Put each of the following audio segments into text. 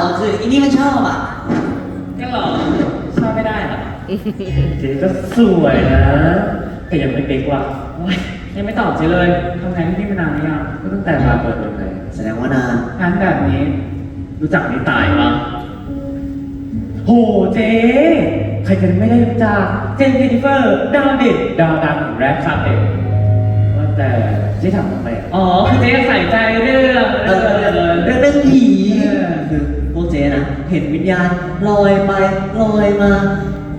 เออคืออีนี่มันชอบอะก็หรอชอบไม่ได้เหรอเจ๊ก็สวยนะ แต่ยังไม่เป๊กว่ะโอ๊ยยังไม่ตอบเจ๊เลยทำงานที่นี่มานานหรือยังก็ตั้งแต่มาเปิดเมืองไทยแสดงว่านานงานแบบนี้ รู้จักนิตายปะโหเจ๊ใครจะไม่ได้รู้จักเจนเจนนิเฟอร์ดาวเด็ดดาวดังของแรปคาเฟ่ว่าแต่เจ๊ถามทำไมอ๋อคือเจ๊ใส่ใจเรื่องเออเรื่องเรื่องเรื่องผีคือพวกเจ๊ นะเห็นวิญญาณลอยไปลอยมา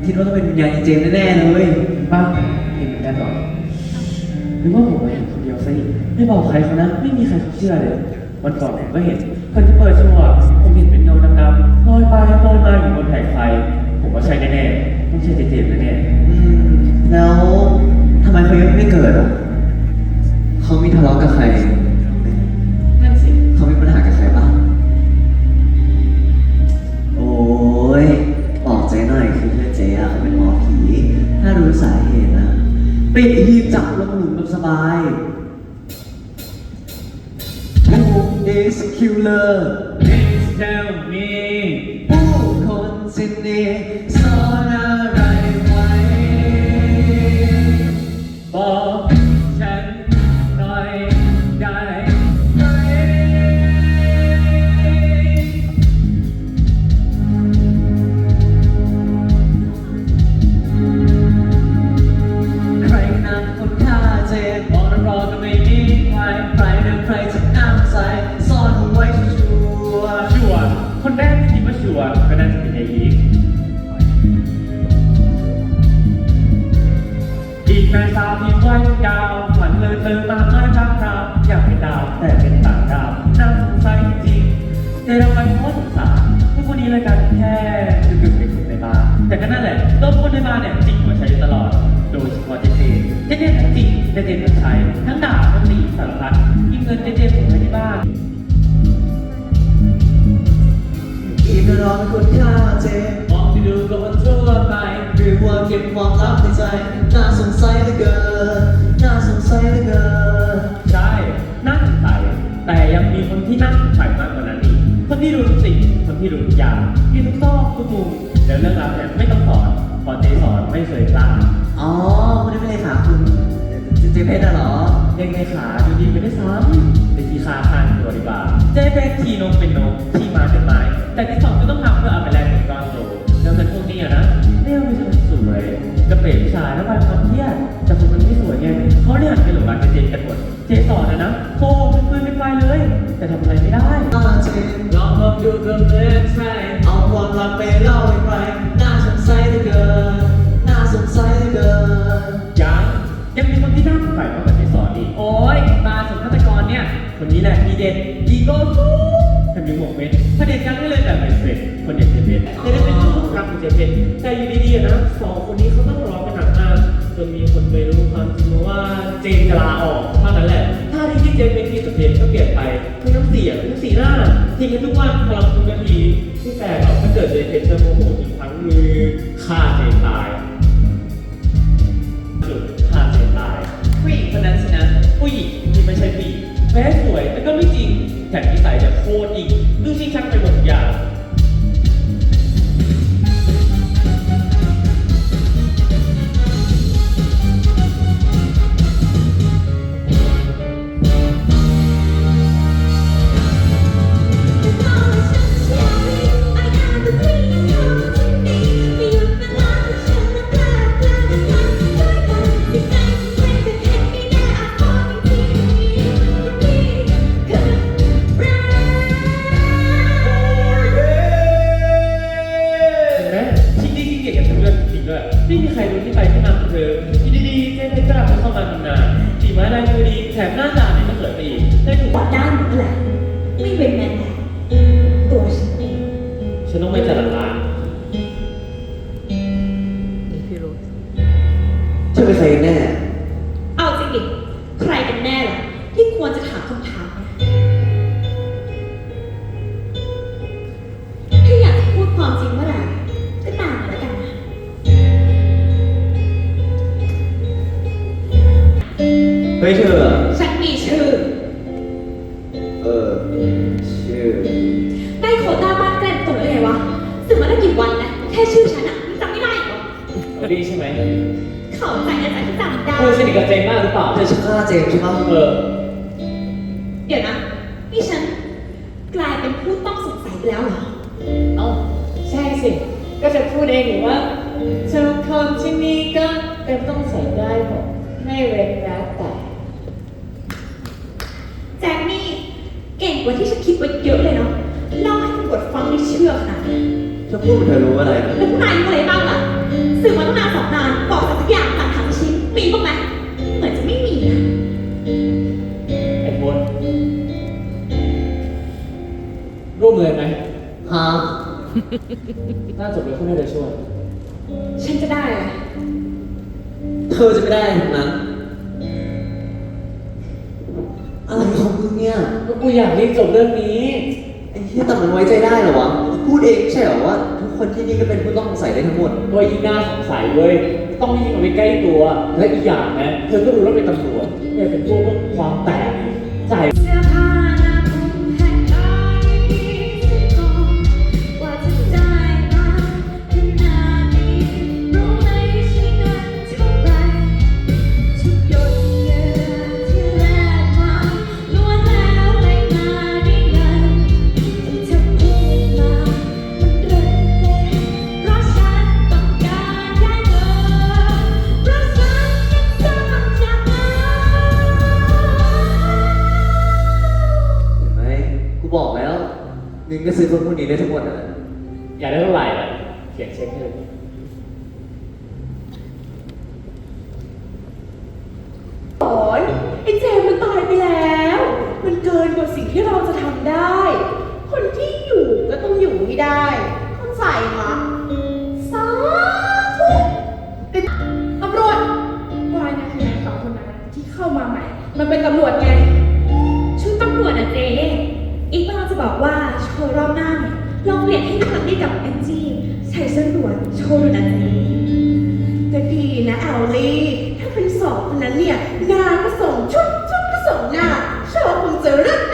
คิดว่าต้องเป็นวิญญาณเจมส์แน่ๆเลยป้าเห็นเหมือนกันเหรอหรือว่าผมมาเห็นคนเดียวซะอีกไม่บอกใครเขานะไม่มีใครเขาเชื่อเลยวันก่อนผมก็เห็นคนที่เปิดชัวร์ผมเห็นเป็นเงาดำๆลอยไปลอยมาอยู่บนแผงไฟ ผมว่าใช่แน่ๆต้องใช่เจเจมส์แน่อืมแล้วทำไมเขายังไม่เกิดอะเขามีทะเลาะกับใคร is killer Please tell me ผู้คนที่นี่ซ่อนอะไรไว้บอก แม่สาวที่ว่ายยาวฝันเลยเติมมาไม้พักดาวอยากเป็นดาวแต่เป็นต่างดาวน่าสงสัยจริงๆแต่เราไปเพราะสงสารพวกคนนี้เลยกันแค่ดึกๆเป็นคนในบาร์แต่ก็นั่นแหละตัวคนในบาร์เนี่ยจริงกว่าใช้ตลอด โดยเฉพาะเจเจเจเจทั้งจริงเจเจทั้งใช้ทั้งด่าทั้งตีสารพัดยิ่งเงินเจเจผมไว้ที่บ้านอีกรอเป็นคนฆ่าเจ็บมองที่ดูก็มันทั่วไปหรือว่าเก็บความลับในใจน่า ยกในขาดูดีไปได้วยซ้ำเป็นทีคาคานตัวดีกว่าเจเป็นทีนงเป็นนกทีมาเป็นไม้ แต่ที่สองก็ต้องทำเพื่อเอาไปแลกเป็นก้อนโตแล้วเป็นพวกนี้อะนะเรียกว่าเป็นสวยกระเป๋ผู้ชายแล้วมันความเครียดแต่คนมันไม่สวยไงเขาเนี่ยหันไปหลงรักเจเจกันหมดเจสอนนะนะโอ้เป็นปืนเป็นไฟเลย แต่ทำอะไรไม่ได้ฆ่าเจ็บลองลองดูก็เลิกใช่เอาความลับไปเล่าให้ใคร คู่รักของเจเพนแต่อยู่ดีๆนะสองคนนี้เขาต้องร้องกันหนักมากจนมีคนไปรู้ความจริงมาว่าเจนจะลาออกเท่านั้นแหละถ้าที่คิดเจนเป็นที่กับเพนก็เปลี่ยนไปคือน้ำเสียงน้ำสีหน้าทิ้งกันทุกวันพลังทุกนาทีที่แปลกถ้าเกิดเจเพนจะโมโหอีกครั้งคือฆ่าเจนตายสุดฆ่าเสียตายผู้หญิงคนนั้นสินะผู้หญิงที่ไม่ใช่ผู้หญิงแม้สวยแต่ก็ไม่จริงแถมนิสัยจะโคตรอีก ฉันต้องไปจัดร้านเธอเป็นใครกันแน่ เอาจริงดิ ใครกันแน่ล่ะ ที่ควรจะถามคำถามเนี่ยถ้าอยากจะพูดความจริงเมื่อไหร่ก็ตามมาแล้วกันนะ เฮ้ยเธอ ฉันมีชื่อ เออ ชื่อ ค่ชื่อฉันอะมึงจำไม่ได้เหรอเอาดีใช่ไหมเข้าใจนะจ๊ะที่จำได้ เธอสนิทกับเจนมากหรือเปล่า เธอชื่อฆ่าเจมส์ใช่ปะเออ เดี๋ยวนะนี่ฉันกลายเป็นผู้ต้องสงสัยไปแล้วเหรอ เอ้าใช่สิ ก็จะพูดเองหรือว่าทุกคนที่นี่ก็เป็นต้องใส่ได้หมดไม่เว้นแม้แต่แจ็คนี่เก่งกว่าที่ฉันคิดไว้เยอะเลยเนาะเล่าให้ตำรวจฟังได้เชื่อขนาดนี้ เธอพูดเหมือนเธอรู้อะไรนะแล้วพวกนายรู้อะไรบ้างล่ะสืบมาตั้งนานสองนานบอกสักอย่างหลักฐานชิ้นมีบ้างไหมเหมือนจะไม่มีนะไอ้พลร่วมเลยไหมฮะน่าจบเลยเขาน่าจะช่วย ฉันจะได้อะไรเธอจะไม่ได้ทั้งนั้น อะไรของมึงเนี่ย ก็กูอยากรีบจบเรื่องนี้ ไอ้ที่แต่มันไว้ใจได้เหรอวะ พูดเองไม่ใช่เหรอว่าทุกคนที่นี่ก็เป็นผู้ต้องสงสัยได้ทั้งหมด ตัวยิ่งน่าสงสัยเว้ย ต้องยิ่งเอาไปใกล้ตัว และอีกอย่างนะ เธอก็รู้ว่าเป็นตำรวจเนี่ยเป็นพวกความแตกใจ เสื้อผ้า มึงก็ซื้อคนพวกนี้ได้ทั้งหมดอะอยากได้เท่าไหร่อะเขียนเช็คให้เลยโอ้ยไอ้เจมส์มันตายไปแล้ว มันเกินกว่าสิ่งที่เราจะทำได้ คนที่อยู่ก็ต้องอยู่ให้ได้ เข้าใจมะสาธุเป็นตำรวจวายนะคือไงสองคนนั้นที่เข้ามาใหม่ มันเป็นตำรวจไง ลองเปลี่ยนให้คนไกให้กับแอนจี้ใส่สรวนโชว์แบบนี้จะดีนะแอลลี่ ถ้าเป็นสองคนนั้นเนี่ยงานก็ส่งชุดชุดก็ส่งหน้าชอบคงจะเลิ